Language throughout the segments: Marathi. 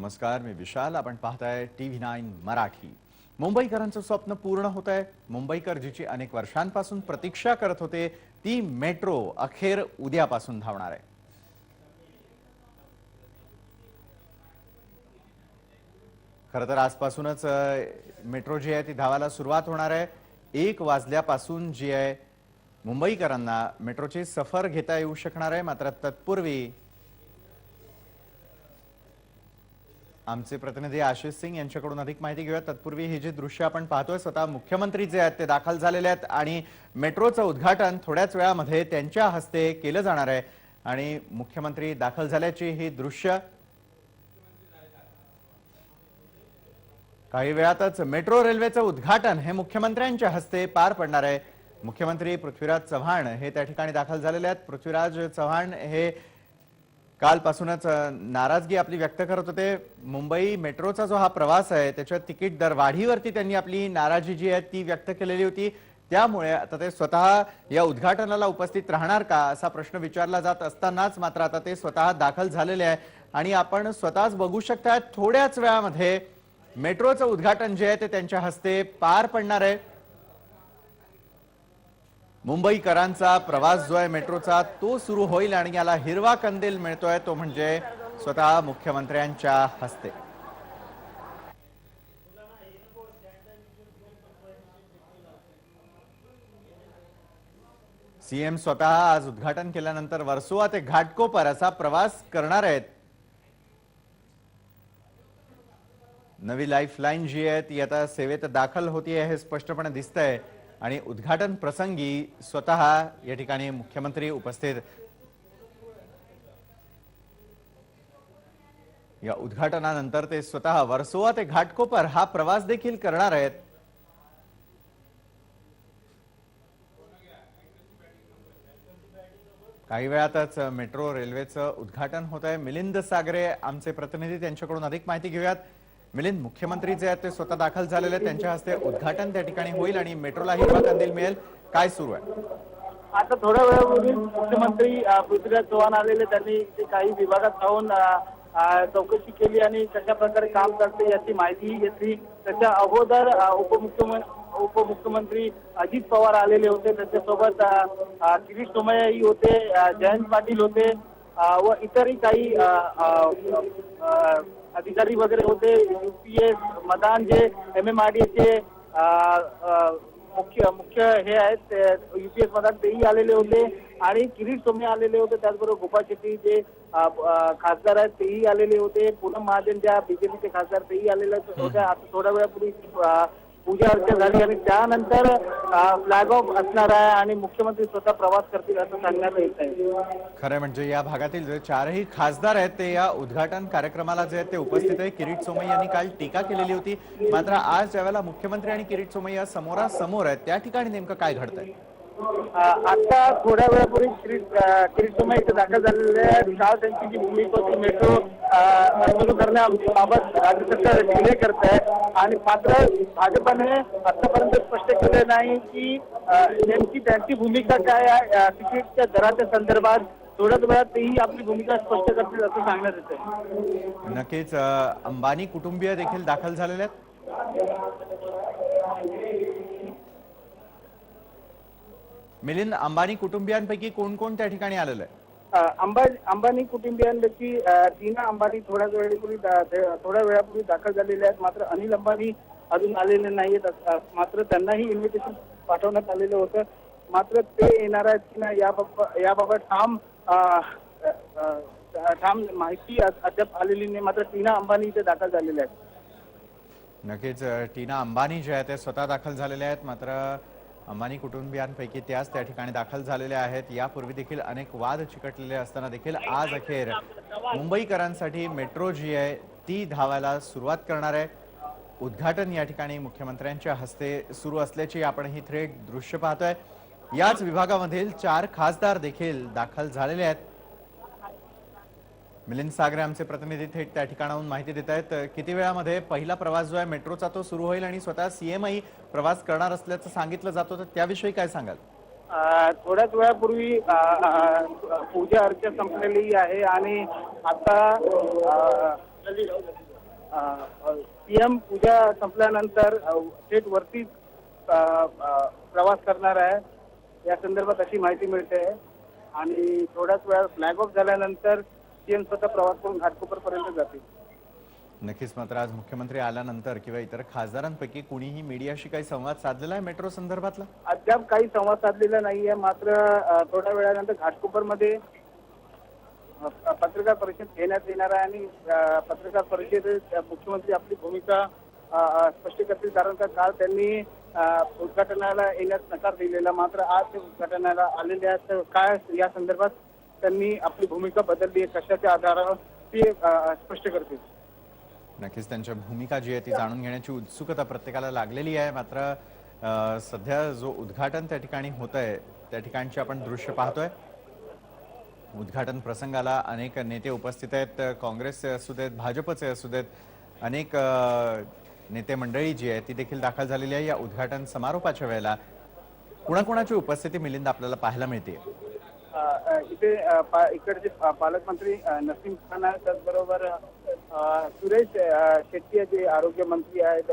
नमस्कार मी विशाल. आपण पाहताय टी व्ही नाईन मराठी. मुंबईकरांचं स्वप्न पूर्ण होत आहे मुंबईकर जिची अनेक वर्षांपासून प्रतीक्षा करत होते ती मेट्रो अखेर उद्यापासून धावणार आहे. खरं तर आजपासूनच मेट्रो जी आहे ती धावायला सुरुवात होणार आहे. एक वाजल्यापासून जी आहे मुंबईकरांना मेट्रोची सफर घेता येऊ शकणार आहे. मात्र तत्पूर्वी आमचे प्रतिनिधी आशिष सिंग यांच्याकडून अधिक माहिती घेऊया तत्पूर्वी हे जे दृश्य आपण पाहतोय स्वतः मुख्यमंत्री जे आहेत ते दाखल झालेले आहेत आणि मेट्रोचं उद्घाटन थोड्याच वेळामध्ये त्यांच्या हस्ते केलं जाणार आहे. आणि मुख्यमंत्री दाखल झाल्याची ही दृश्य काही वेळातच मेट्रो रेल्वेचं उद्घाटन हे मुख्यमंत्र्यांच्या हस्ते पार पडणार आहे. मुख्यमंत्री पृथ्वीराज चव्हाण हे त्या ठिकाणी दाखल झालेले आहेत. पृथ्वीराज चव्हाण हे कालपासूनच नाराजगी आपली व्यक्त करत होते. मुंबई मेट्रोचा जो हा प्रवास आहे त्याच्या तिकीट दर वाढीवरती त्यांनी आपली नाराजी जी आहे ती व्यक्त केलेली होती. त्यामुळे आता ते स्वतः या उद्घाटनाला उपस्थित राहणार का असा प्रश्न विचारला जात असतानाच मात्र आता ते स्वतः दाखल झालेले आहे. आणि आपण स्वतःच बघू शकता थोड्याच वेळामध्ये मेट्रोचं उद्घाटन जे आहे ते त्यांच्या हस्ते पार पडणार आहे. मुंबईकरांचा प्रवास जो आहे मेट्रोचा तो सुरू होईल आणि याला हिरवा कंदील मिळतोय तो म्हणजे स्वतः मुख्यमंत्र्यांच्या हस्ते. सीएम स्वतः आज उद्घाटन केल्यानंतर वर्सोवा ते घाटकोपर असा प्रवास करणार आहेत. नवी लाईफलाईन जी आहे ती आता सेवेत दाखल होतीये हे स्पष्टपणे दिसतंय. आणि उद्घाटन प्रसंगी स्वतः या ठिकाणी मुख्यमंत्री उपस्थित. या उद्घाटनानंतर ते स्वतः वर्सोवा ते घाटकोपर हा प्रवास देखील करणार आहेत. काही वेळातच मेट्रो रेल्वेचं उद्घाटन होत आहे मिलिंद सागरे आमचे प्रतिनिधी त्यांच्याकडून अधिक माहिती घेऊयात. मिलिंद मुख्यमंत्री जे आहेत ते स्वतः दाखल झालेले त्यांच्या हस्ते उद्घाटन त्या ठिकाणी होईल आणि मेट्रोला हिरवा कंदील मिळेल. काय सुरू आहे? आता थोड्या वेळापूर्वी मुख्यमंत्री पृथ्वीराज चव्हाण आलेले. त्यांनी काही विभागात जाऊन चौकशी केली आणि कशा प्रकारे काम करते याची माहिती घेतली. त्याच्या अगोदर उपमुख्यमंत्री उपमुख्यमंत्री अजित पवार आलेले होते. त्याच्यासोबत अ, गिरीश सोमय्याही होते जयंत पाटील होते व इतरही काही अ, अधिकारी वगैरे होते युपीएस मदान जे एम एम आर डी चे मुख्य मुख्य हे आहेत युपीएस मदान तेही आलेले होते आणि किरीट सोमे आलेले होते त्याचबरोबर गोपाळ शेट्टी जे खासदार आहेत तेही आलेले होते. पूनम महाजन ज्या बीजेपीचे खासदार तेही आलेले होते आता थोड्या वेळापूर्वी पूजा अर्चा झाली आणि त्यानंतर फ्लॅग ऑफ असणार आहे आणि मुख्यमंत्री स्वतः प्रवास करतील असं सांगण्यात येत आहे. खरं म्हणजे या भागातील जे चारही खासदार आहेत ते या उद्घाटन कार्यक्रमाला जे आहेत ते उपस्थित आहे. किरीट सोमय्या यांनी काल टीका केलेली होती. मात्र आज ज्यावेळेला मुख्यमंत्री आणि किरीट सोमय्या समोरासमोर आहेत त्या ठिकाणी नेमकं काय घडतंय? आता थोड्या वेळापूर्वी श्री अ, इथे दाखल झालेले आहेत त्यांची जी भूमिका होती मेट्रो सुरू करण्याबाबत राज्य सरकार डिले करत आहे. आणि मात्र भाजपाने आतापर्यंत स्पष्ट केले नाही की नेमकी त्यांची भूमिका काय आहे तिकीटच्या दराच्या संदर्भात थोड्याच वेळात तेही आपली भूमिका स्पष्ट करतील असं सांगण्यात येत आहे नक्कीच अंबानी कुटुंबीय देखील दाखल झालेले आहेत. मिलिंद अंबानी कुटुंबियांपैकी कोण कोण त्या ठिकाणी आलेलं आहे? अंबा अंबानी कुटुंबियांपैकी टीना अंबानी थोड्या वेळापूर्वी थोड्या वेळापूर्वी दाखल झालेले आहेत. मात्र अनिल अंबानी अजून आलेले नाहीयेत. मात्र त्यांनाही इन्व्हिटेशन पाठवण्यात आलेलं होतं. मात्र ते येणार आहेत की नाही याबाबत याबाबत ठाम ठाम माहिती अद्याप आलेली नाही. मात्र टीना अंबानी इथे दाखल झालेले आहेत. नक्कीच टीना अंबानी जे आहेत ते स्वतः दाखल झालेले आहेत. मात्र अंबानी कुटुंबियांपैकी त्याच त्या ठिकाणी दाखल झालेल्या आहेत. यापूर्वी देखील अनेक वाद चिकटलेले असताना देखील आज अखेर मुंबईकरांसाठी मेट्रो जी आहे ती धावायला सुरुवात करणार आहे. उद्घाटन या ठिकाणी मुख्यमंत्र्यांच्या हस्ते सुरू असल्याची आपण ही थेट दृश्य पाहतोय. याच विभागामधील चार खासदार देखील दाखल झालेले आहेत. मिलिंद सागरे आमचे प्रतिनिधी थेट त्या ठिकाणाहून माहिती देत आहेत. किती वेळामध्ये पहिला प्रवास जो आहे मेट्रोचा तो सुरू होईल आणि स्वतः सीएमआई प्रवास करणार असल्याचं सांगितलं जात होतं. त्याविषयी काय सांगाल? थोड्याच वेळापूर्वी पूजा अर्चा संपलेली आहे आणि आता अ, पीएम पूजा संपल्यानंतर थेट वरती प्रवास करणार आहे. या संदर्भात अशी माहिती मिळते. आणि थोड्याच वेळा फ्लॅग ऑफ झाल्यानंतर सीएम स्वतः प्रवास करून घाटकोपर पर्यंत जातील नक्कीच मात्र आज मुख्यमंत्री आल्यानंतर किंवा इतर खासदारांपैकी कुणीही मीडियाशी काही संवाद साधलेला आहे मेट्रो संदर्भातला? अद्याप काही संवाद साधलेला नाहीये मात्र थोड्या वेळानंतर घाटकोपरमध्ये अ, पत्रकार परिषद घेण्यात येणार आहे आणि पत्रकार परिषदेत मुख्यमंत्री आपली भूमिका स्पष्ट करतील. कारण का काल त्यांनी उद्घाटनाला येण्यास नकार दिलेला. मात्र आज ते उद्घाटनाला आलेले आहेत. काय या संदर्भात त्यांनी आपली भूमिका बदलली आहे कशाच्या आधारावर ती स्पष्ट करतील. नक्कीच त्यांच्या भूमिका जी आहे ती जाणून घेण्याची उत्सुकता प्रत्येकाला लागलेली आहे. मात्र सध्या जो उद्घाटन त्या ठिकाणी होत आहे त्या ठिकाणचे आपण दृश्य पाहतोय. उद्घाटन प्रसंगाला अनेक नेते उपस्थित आहेत. काँग्रेसचे असू देत भाजपचे असू देत अनेक नेते मंडळी जी आहे ती देखील दाखल झालेली आहे. या उद्घाटन समारोपाच्या वेळेला कुणाकुणाची उपस्थिती मिलिंद आपल्याला पाहायला मिळते इथे इकडचे पालकमंत्री नसीम खान आहेत. त्याचबरोबर सुरेश शेट्टी आहे जे आरोग्य मंत्री आहेत.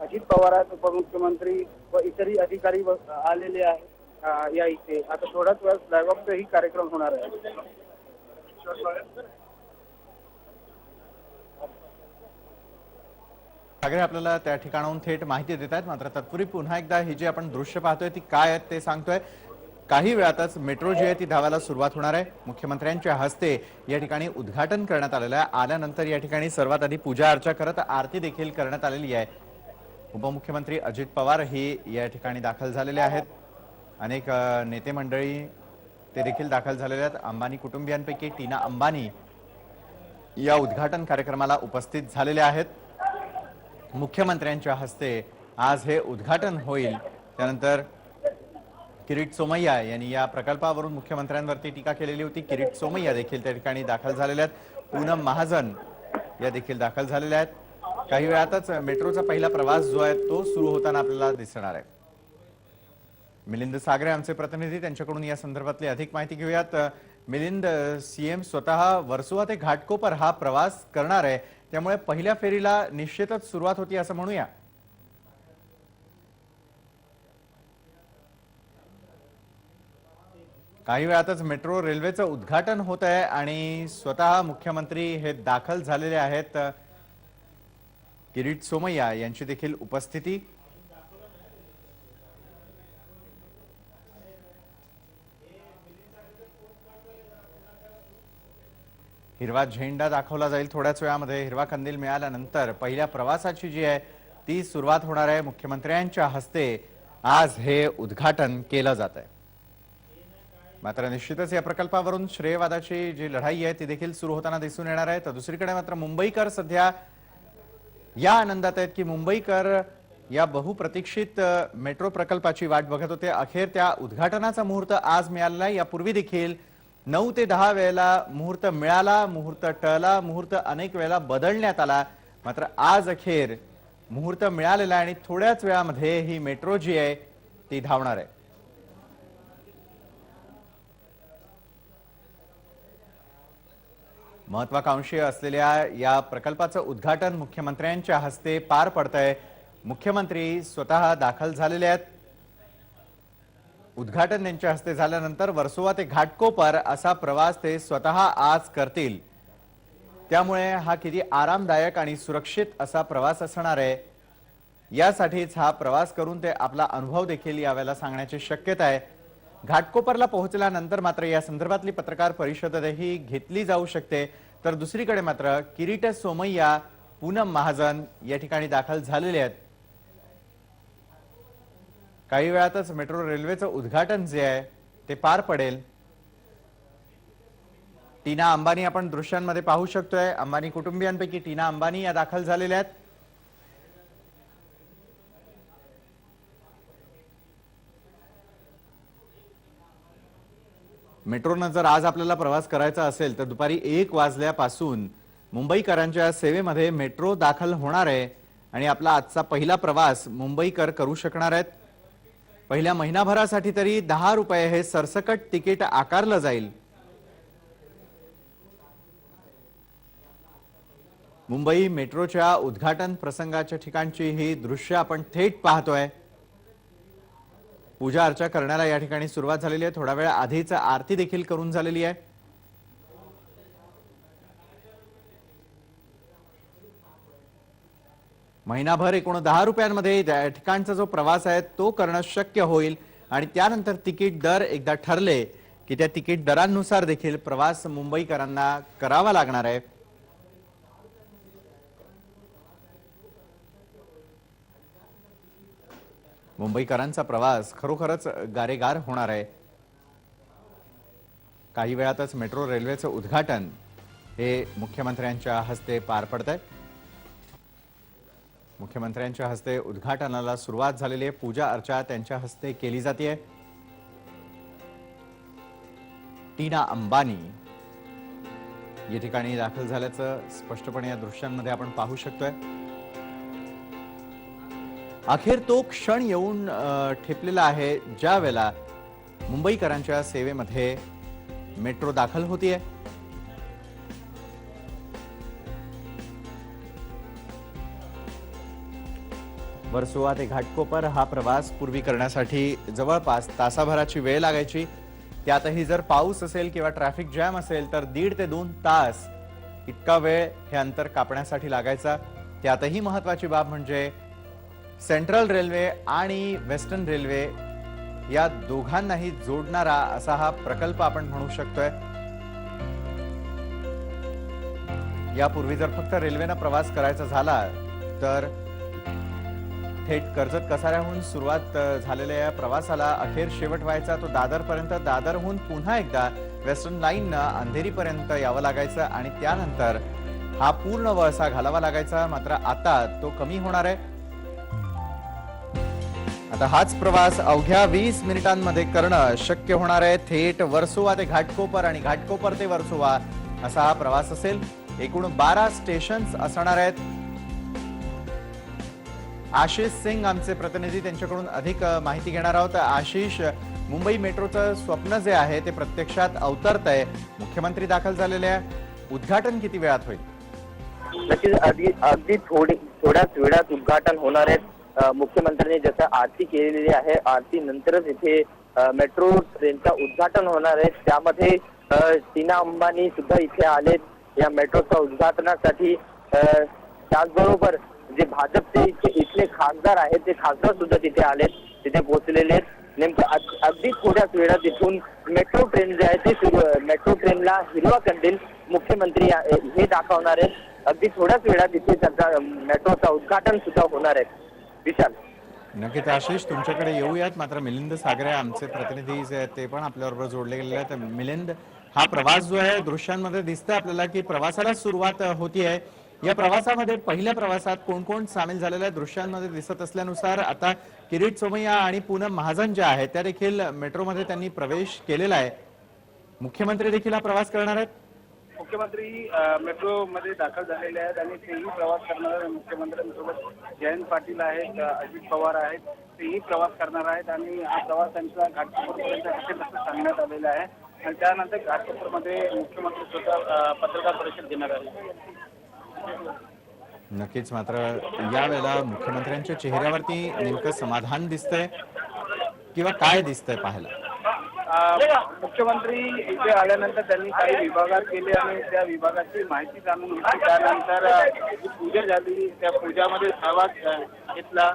अजित पवार आहेत उपमुख्यमंत्री व इतरही अधिकारी आलेले आहेत या इथे. आता थोड्याच वेळात फ्लॅग ऑफचाही कार्यक्रम होणार आहे. सागरे आपल्याला त्या ठिकाणाहून थेट माहिती देत आहेत. मात्र तत्पूर्वी पुन्हा एकदा ही जी आपण दृश्य पाहतोय ती काय आहेत ते सांगतोय. काही वेळातच मेट्रो जी आहे ती धावायला सुरुवात होणार आहे. मुख्यमंत्र्यांच्या हस्ते या ठिकाणी उद्घाटन करण्यात आलेलं आहे. आल्यानंतर या ठिकाणी सर्वात आधी पूजा अर्चा करत आरती देखील करण्यात आलेली आहे. उपमुख्यमंत्री अजित पवार हे या ठिकाणी दाखल झालेले आहेत. अनेक नेते मंडळी ते देखील दाखल झालेले आहेत. अंबानी कुटुंबियांपैकी टीना अंबानी या उद्घाटन कार्यक्रमाला उपस्थित झालेले आहेत. मुख्यमंत्र्यांच्या हस्ते आज हे उद्घाटन होईल. त्यानंतर किरीट सोमय्या यांनी या प्रकल्पावरून मुख्यमंत्र्यांवरती टीका केलेली होती. किरीट सोमय्या देखील त्या ठिकाणी दाखल झालेल्या आहेत. पूनम महाजन या देखील दाखल झालेल्या आहेत. काही वेळातच मेट्रोचा पहिला प्रवास जो आहे तो सुरू होताना आपल्याला दिसणार आहे. मिलिंद सागरे आमचे प्रतिनिधी त्यांच्याकडून या संदर्भातली अधिक माहिती घेऊयात. मिलिंद सीएम स्वतः वर्सोवा ते घाटकोपर हा प्रवास करणार आहे. त्यामुळे पहिल्या फेरीला निश्चितच सुरुवात होती असं म्हणूया. काही वेळातच मेट्रो रेल्वेचं उद्घाटन होत आहे आणि स्वतः मुख्यमंत्री हे दाखल झालेले आहेत. किरीट सोमय्या यांची देखील उपस्थिती. हिरवा झेंडा दाखवला जाईल थोड्याच वेळामध्ये. हिरवा कंदील मिळाल्यानंतर पहिल्या प्रवासाची जी आहे ती सुरुवात होणार आहे मुख्यमंत्र्यांच्या हस्ते. आज हे उद्घाटन केलं जात आहे. मात्र निश्चितच या प्रकल्पावरून श्रेयवादाची जी लढाई आहे ती देखील सुरू होताना दिसून येणार आहे. तर दुसरीकडे मात्र मुंबईकर सध्या या आनंदात आहेत की मुंबईकर या बहुप्रतीक्षित मेट्रो प्रकल्पाची वाट बघत होते. अखेर त्या उद्घाटनाचा मुहूर्त आज मिळालेला आहे यापूर्वी देखील नऊ ते दहा वेळेला मुहूर्त मिळाला मुहूर्त टळला मुहूर्त अनेक वेळेला बदलण्यात आला. मात्र आज अखेर मुहूर्त मिळालेला आहे आणि थोड्याच वेळामध्ये ही मेट्रो जी आहे ती धावणार आहे. महत्वाकांक्षी असलेल्या या प्रकल्पाचं उद्घाटन मुख्यमंत्र्यांच्या हस्ते पार पडत आहे मुख्यमंत्री स्वतः दाखल झालेले आहेत. उद्घाटन त्यांच्या हस्ते झाल्यानंतर वर्सोवा ते घाटकोपर असा प्रवास ते स्वतः आज करतील. त्यामुळे हा किती आरामदायक आणि सुरक्षित असा प्रवास असणार आहे. यासाठीच हा प्रवास करून ते आपला अनुभव देखील यावेळेला सांगण्याची शक्यता आहे. घाटकोपरला पोहोचल्यानंतर मात्र या संदर्भातली पत्रकार परिषदही घेतली जाऊ शकते. तर दुसरीकडे मात्र किरीट सोमय्या पूनम महाजन या ठिकाणी दाखल झालेले आहेत. काही वेळातच मेट्रो रेल्वेचं उद्घाटन जे आहे ते पार पडेल. टीना अंबानी आपण दृश्यांमध्ये पाहू शकतोय. अंबानी कुटुंबियांपैकी टीना अंबानी या दाखल झालेल्या आहेत. मेट्रोनं जर आज आपल्याला प्रवास करायचा असेल तर दुपारी एक वाजल्यापासून मुंबईकरांच्या सेवेमध्ये मेट्रो दाखल होणार आहे आणि आपला आजचा पहिला प्रवास मुंबईकर करू शकणार आहेत. पहिल्या महिनाभरासाठी तरी दहा रुपये हे सरसकट तिकीट आकारलं जाईल. मुंबई मेट्रोच्या उद्घाटन प्रसंगाच्या ठिकाणची ही दृश्य आपण थेट पाहतोय. पूजा अर्चा करण्याला या ठिकाणी सुरुवात झालेली आहे. थोडा वेळ आधीच आरती देखील करून झालेली आहे. महिनाभर एकूण दहा रुपयांमध्ये त्या ठिकाणचा जो प्रवास आहे तो करणं शक्य होईल. आणि त्यानंतर तिकीट दर एकदा ठरले की त्या तिकीट दरांनुसार देखील प्रवास मुंबईकरांना करावा लागणार आहे. मुंबईकरांचा प्रवास खरोखरच गारेगार होणार आहे. काही वेळातच मेट्रो रेल्वेचं उद्घाटन हे मुख्यमंत्र्यांच्या हस्ते पार पडत आहे मुख्यमंत्र्यांच्या हस्ते उद्घाटनाला सुरुवात झालेली आहे. पूजा अर्चा त्यांच्या हस्ते केली जाते टीना अंबानी. या ठिकाणी दाखल झाल्याचं स्पष्टपणे या दृश्यांमध्ये आपण पाहू शकतोय. अखेर तो क्षण येऊन ठेपलेला आहे. ज्या वेळेला मुंबईकरांच्या सेवेमध्ये मेट्रो दाखल होतीये. वर्सोवा ते घाटकोपर हा प्रवास पूर्वी करण्यासाठी जवळपास तासाभराची वेळ लागायची. त्यातही जर पाऊस असेल किंवा ट्रॅफिक जॅम असेल तर दीड ते दोन तास इतका वेळ हे अंतर कापण्यासाठी लागायचा. त्यातही महत्वाची बाब म्हणजे सेंट्रल रेल्वे आणि वेस्टर्न रेल्वे या दोघांनाही जोडणारा असा हा प्रकल्प आपण म्हणू शकतोय. यापूर्वी जर फक्त रेल्वेनं प्रवास करायचा झाला तर थेट कर्जत कसाऱ्याहून सुरुवात झालेल्या या प्रवासाला अखेर शेवट व्हायचा तो दादरपर्यंत. दादरहून पुन्हा एकदा वेस्टर्न लाईननं अंधेरीपर्यंत यावं लागायचं आणि त्यानंतर हा पूर्ण वळसा घालावा लागायचा. मात्र आता तो कमी होणार आहे. आता हाच प्रवास अवघ्या वीस मिनिटांमध्ये करणं शक्य होणार आहे. थेट वर्सोवा ते घाटकोपर आणि घाटकोपर ते वर्सोवा असा हा प्रवास असेल. एकूण बारा स्टेशन्स असणार आहेत. आशिष सिंग आमचे प्रतिनिधी त्यांच्याकडून अधिक माहिती घेणार आहोत. आशिष मुंबई मेट्रोचं स्वप्न जे आहे ते प्रत्यक्षात अवतरत आहे मुख्यमंत्री दाखल झालेले आहे. उद्घाटन किती वेळात होईल? नक्कीच अगदी अगदी थोडी थोड्याच वेळात उद्घाटन होणार आहे. मुख्यमंत्र्यांनी जसं आरती केलेली आहे आरती नंतरच इथे मेट्रो ट्रेनचा उद्घाटन होणार आहे. त्यामध्ये टीना अंबानी सुद्धा इथे आलेत. या मेट्रोच्या उद्घाटनासाठी त्याचबरोबर जे भाजपचे इथे इथले खासदार आहेत ते खासदार सुद्धा तिथे आलेत. तिथे पोहोचलेले आहेत. नेमकं अगदी थोड्याच वेळात इथून मेट्रो ट्रेन जे आहे ते सुरू मेट्रो ट्रेनला हिरवा कंदील मुख्यमंत्री हे दाखवणार आहेत. अगदी थोड्याच वेळात इथे त्यांचा मेट्रोचा उद्घाटन सुद्धा होणार आहे. विशाल. नक्कीच आशिष तुमच्याकडे येऊयात. मात्र मिलिंद सागरे आमचे प्रतिनिधी जे आहेत ते पण आपल्याबरोबर जोडले गेलेले आहेत. मिलिंद हा प्रवास जो आहे दृश्यांमध्ये दिसतंय आपल्याला की प्रवासाला सुरुवात होती आहे या प्रवासामध्ये पहिल्या प्रवासात कोण कोण सामील झालेल्या दृश्यांमध्ये दिसत असल्यानुसार आता किरीट सोमय्या आणि पूनम महाजन ज्या आहेत त्या देखील मेट्रोमध्ये त्यांनी प्रवेश केलेला आहे. मुख्यमंत्री देखील हा प्रवास करणार आहेत. मुख्यमंत्री मेट्रोमध्ये दाखल झालेले आहेत आणि तेही प्रवास करणार मुख्यमंत्र्यांसोबत जयंत पाटील आहेत अजित पवार आहेत तेही प्रवास करणार आहेत आणि हा प्रवास त्यांचा घाटकोपरपर्यंत असेल असं सांगण्यात आलेलं आहे आणि त्यानंतर घाटकोपरमध्ये मुख्यमंत्री स्वतः पत्रकार परिषद घेणार आहेत. नक्कीच मात्र यावेळेला मुख्यमंत्र्यांच्या चेहऱ्यावरती नेमकं समाधान दिसतंय किंवा काय दिसतंय पाहायला? मुख्यमंत्री इथे आल्यानंतर त्यांनी काही विभागात गेले आणि त्या विभागाची माहिती जाणून घेतली. त्यानंतर जी पूजा झाली त्या पूजामध्ये सहभाग घेतला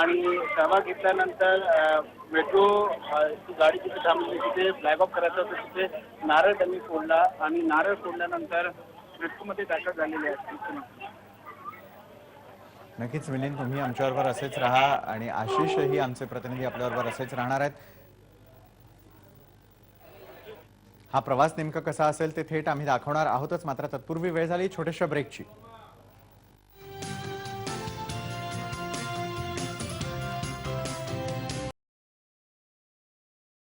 आणि सहभाग घेतल्यानंतर मेट्रो गाडी तिथे थांबली तिथे फ्लॅग ऑफ करायचं होतं तिथे नारळ त्यांनी फोडला आणि नारळ फोडल्यानंतर मेट्रोमध्ये दाखल झालेले आहेत मुख्यमंत्री. नक्कीच मिलिंद तुम्ही आमच्याबरोबर असेच राहा आणि आशिषही आमचे प्रतिनिधी आपल्याबरोबर असेच राहणार आहेत. हा प्रवास नेमका कसा असेल ते थेट आम्ही दाखवणार आहोतच. मात्र तत्पूर्वी वेळ झाली छोट्याशा ब्रेकची